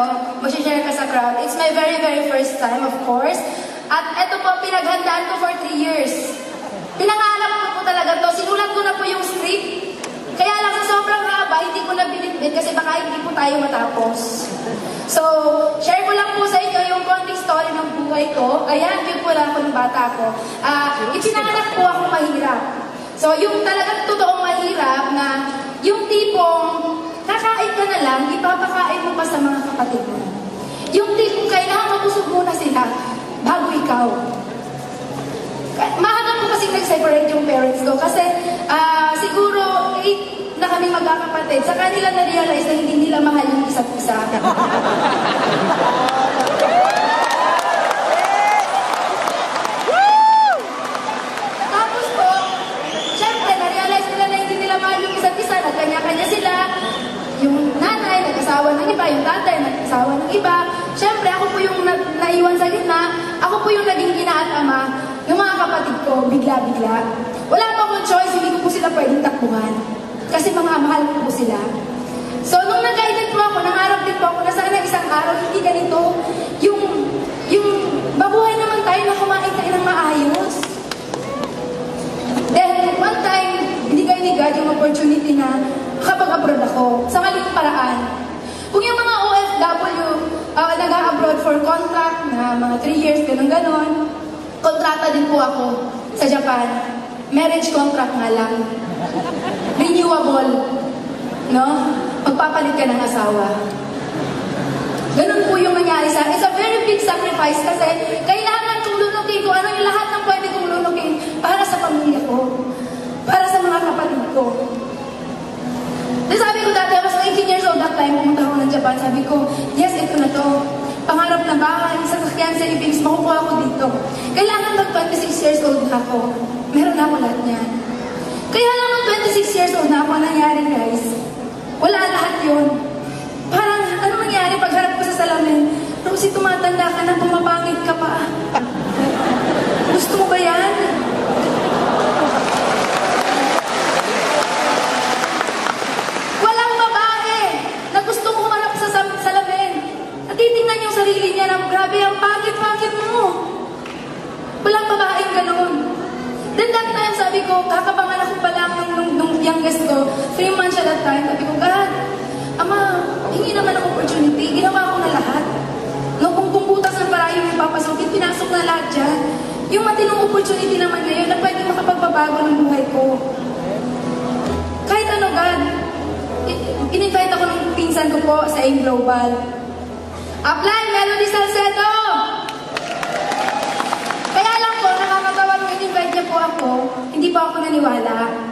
ano, mag-share ka sa crowd. It's my very, very first time, of course. At ito po, pinaghandaan ko for three years. Pinangarap ko po talaga to. Sinulat ko na po yung script. Kaya lang sa sobrang haba, hindi ko na binitbit kasi baka hindi po tayo matapos. So, share ko lang po sa inyo yung konting story ng buhay ko. Ayan, yun po lang ako ng bata ko. Ah, ipinanganak po ako mahirap. So, yung talagang totoong mahirap na yung tipong kakain ka na lang, mo pa mo. Yung tipong kailangan mabusog muna sila bago ikaw. Maaga po kasi nag-separate yung parents ko kasi ah, siguro eight na kami magkakapatid. Sa kanila na-realize na hindi nila mahal yung isa't isa. Tapos po, syempre, na-realize na hindi nila mahal yung isa't isa. Yung nag-asawa ng iba. Yung tatay, nag-asawa ng iba. Syempre, ako po yung na naiwan sa gitna. Ako po yung naging ina at ama. Yung mga kapatid ko, bigla-bigla. Wala pa akong choice, hindi ko po sila pwedeng takbuhan. Kasi mga mahal ko po sila. So, nung nag-guided po ako, nangarap din po ako na sana isang araw, hindi ganito, yung, yung mabuhay naman tayo na kumain tayo ng maayos. Then, one time, binigay ni God yung opportunity na makapag-abroad ako sa maling paraan. Kung yung mga OFW uh, nag-abroad for contract na mga 3 years, ganun-ganon, kontrata din po ako sa Japan. Marriage contract nga lang. Renewable. No? Magpapalit ka ng asawa. Ganun po yung nangyari sa. It's a very big sacrifice kasi kailangan kong lunukin ko ano yung lahat ng pwede kong lunukin para sa pamilya ko. Para sa mga kapatid ko. Then sabi ko dati, I was 18 years old that time, pumunta ako ng Japan. Sabi ko, yes, ito na to. Pangarap na bahay, sa sakyan sa Philippines, makukuha ko dito. Kailangan mag 26 years old na ako. Meron na ako lahat niyan. Kaya lang nung 26 years old na ako, ang nangyari guys, wala lahat yun. Parang, ano nangyari pagharap ko sa salamin? Rosie, tumatanda ka na, pumapangit ka pa. Gusto mo ba yan? Walang babae na gustong humarap sa sam- salamin. At titingnan yung sarili niya na, grabe, ang pangit-pangit mo. Walang babaeng ganun. Then that time, sabi ko, kakapanganak ko pa lang nung, nung, nung youngest ko, three months siya that time. Sabi ko, God, Ama, hingi naman ng opportunity. Ginawa ko na lahat. No, kung kung butas ng parayo yung papasukin, pinasok na lahat dyan. Yung matinong opportunity naman ngayon na pwede makapagbabago ng buhay ko. Kahit ano, God, in-invite ako ng pinsan ko po sa AIM Global. Apply, Melody Salcedo! Kaya lang po, nakakatawa nung in-invite niya po ako, hindi pa ako naniwala.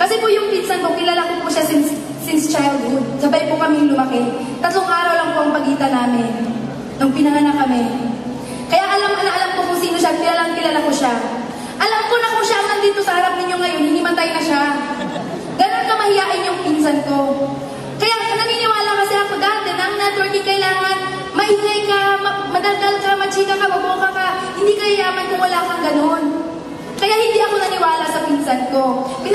Kasi po yung pinsan ko, kilala ko po siya since, since childhood. Sabay po kami lumaki. Tatlong araw lang po ang pagitan namin nung pinanganak kami. Kaya alam na alam ko kung sino siya, kilalang kilala ko siya. Alam ko na kung siya ang nandito sa harap ninyo ngayon, hinimatay na siya. Ganon ka mahiyain yung pinsan ko. Kaya naniniwala kasi ako dati na ang networking kailangan maingay ka, ma- madaldal ka, machika ka, mabuka ka. Hindi ka yaman kung wala kang ganon. Kaya hindi ako naniwala sa pinsan ko. Six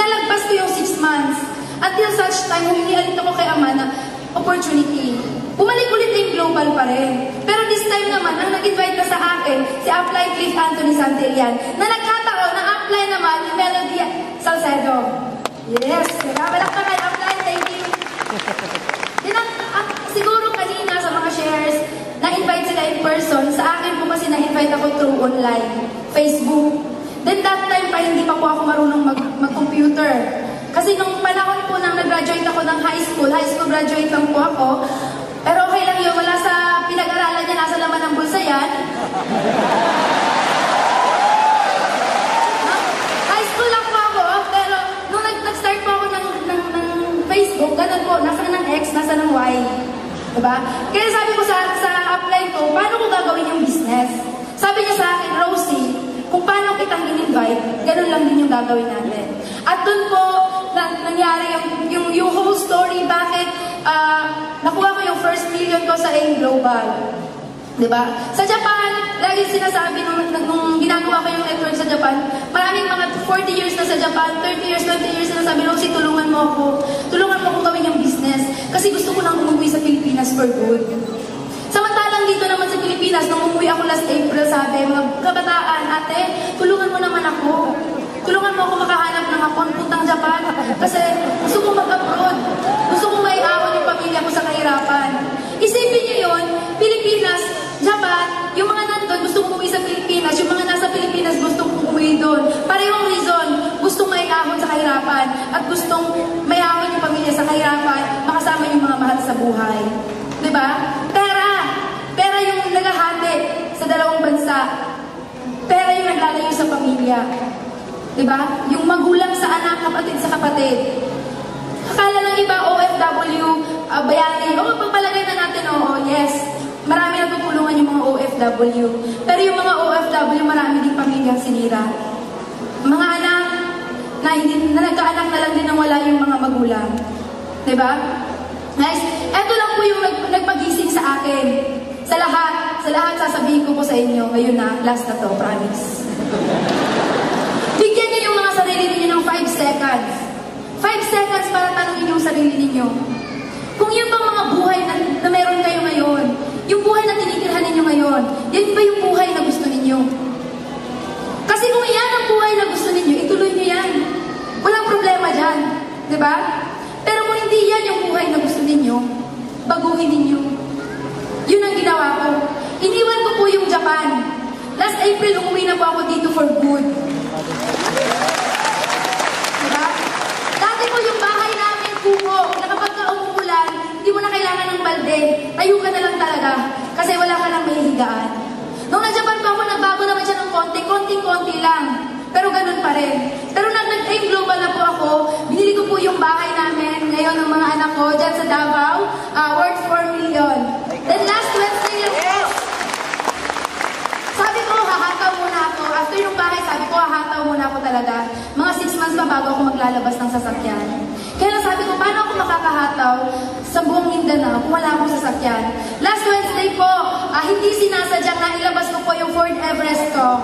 months. Until such time, humingi ulit ako kay Ama na opportunity. Bumalik ulit yung global pa rin. Pero this time naman, ang nag-invite na sa akin, si Apply Cliff Anthony Santillan, na nagkataon na apply naman ni Melody Salcedo. Yes, diba? Malakpan kay Apply, thank you. Dinang, ah, siguro kanina sa mga shares, na-invite sila in person. Sa akin po kasi na-invite ako through online, Facebook. Then that time pa, hindi pa po ako marunong mag- mag-computer. Kasi nung panahon po nang nag-graduate ako ng high school, high school graduate lang po ako, pero okay lang yun, wala sa pinag-aralan niya, nasa laman ng bulsa yan. High school lang po ako, pero nung nag- nag-start po ako ng, ng, ng Facebook, ganun po, nasa ng X, nasa ng Y. Diba? Kaya sabi ko sa, sa apply ko, paano ko gagawin yung business? Sabi niya sa akin, Rosie, kung paano kitang in-invite, ganun lang din yung gagawin natin. At doon po, nangyari, yung, yung, yung whole story, bakit uh, nakuha ko yung first million ko sa AIM Global. Diba? Sa Japan, lagi sinasabi nung, nung ginagawa ko yung network sa Japan, maraming mga 40 years na sa Japan, 30 years, 20 years na sabi nung si tulungan mo ako. Tulungan mo akong gawin yung business kasi gusto ko nang umuwi sa Pilipinas for good. Samantalang dito naman sa Pilipinas, nung umuwi ako last April, sabi, mga kabataan, ate, tulungan mo naman ako. Kasi gusto ko mag-abroad. Gusto ko maiahon yung pamilya ko sa kahirapan. Isipin niyo yun, Pilipinas, Japan, yung mga nandun gusto kong umuwi sa Pilipinas, yung mga nasa Pilipinas gusto umuwi doon. Parehong reason, gustong maiahon sa kahirapan at gustong maiahon yung pamilya sa kahirapan, makasama yung mga mahal sa buhay. ba? Pera! Pera yung nagahati sa dalawang bansa. Pera yung naglalayo sa pamilya. 'Di ba? Yung magulang sa anak, kapatid sa kapatid. Akala ng iba, OFW, uh, bayani. O, pagpalagay na natin, oo, yes. Marami natutulungan yung mga OFW. Pero yung mga OFW, marami din pamilyang sinira. Mga anak na, hindi, na nagkaanak na lang din nang wala yung mga magulang. 'Di ba? Guys, eto lang po yung nag, nagpagising sa akin. Sa lahat, sa lahat sasabihin ko po sa inyo, ngayon na, last na to, promise. Bigyan niyo yung mga sarili ninyo ng 5 seconds. 5 seconds para tanungin yung sarili ninyo. Kung yun bang mga buhay na, na meron kayo ngayon, yung buhay na tinitirhan ninyo ngayon, yan ba yung buhay na gusto ninyo? Kasi kung yan ang buhay na gusto ninyo, ituloy niyo yan. Walang problema dyan. Ba? Pero kung hindi yan yung buhay na gusto ninyo, baguhin ninyo. Yun ang ginawa ko. Iniwan ko po yung Japan. Last April, umuwi na po ako dito for good. Diba? Dati po yung bahay namin, kuko, na kapag ka umuulan, hindi mo na kailangan ng Tayo ka na lang talaga. Kasi wala ka lang may higaan. Nung nag-Japan po ako, nagbago naman siya ng konti, konting-konti lang. Pero ganun pa rin. Pero nag nag-aim global na po ako, binili ko po yung bahay namin ngayon ng mga anak ko dyan sa Davao, uh, worth 4 million. Then last Wednesday lang po, sabi ko, hahataw muna ako. After yung bahay, sabi ko, hahataw muna ako talaga. Mga 6 months pa bago ako maglalabas ng sasakyan. Kaya lang sabi ko, paano ako makakahataw sa buong Mindanao kung wala akong sasakyan? Last Wednesday po, ah, hindi sinasadya na ilabas ko po yung Ford Everest ko.